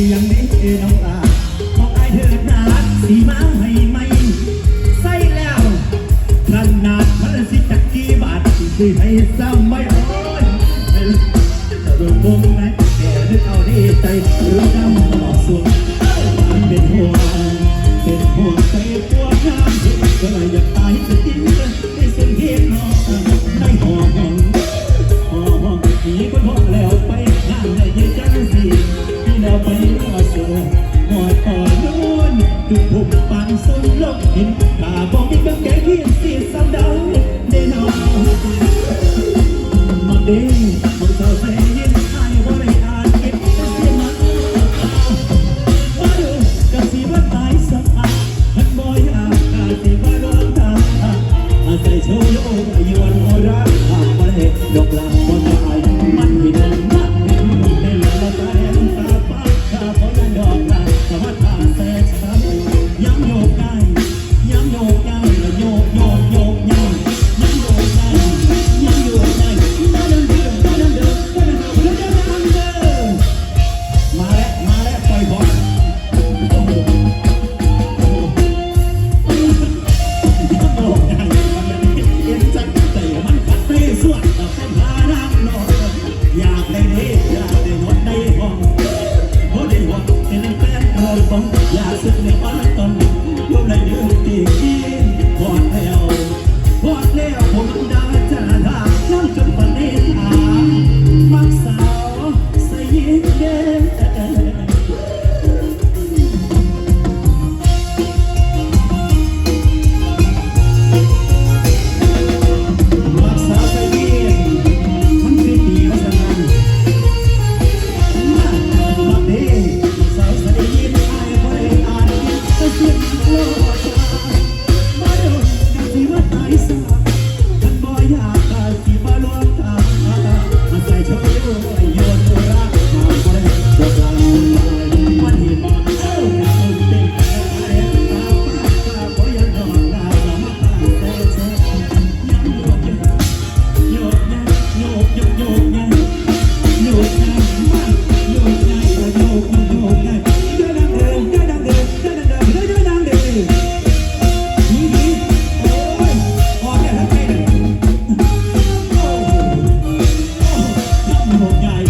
สียงเด็กน้องตาบอกไอเธอดนาสีมาให้ไม่ใส่แล้วขนาดพันสิจักกี่บาทสิให้ซ้ำไม่อ่อนเรื่องวงไหนแกนึกเอาดีใจหรือจำหลอกสวง อ่อนอ่อนล้วนดูผมปันสลบหินตาบอกยิ่งกางแกงเฮียนเสียสาวดาว บ่ได้ว่าเป็นแฟนเราบ่อยากสึกในบ้านตอน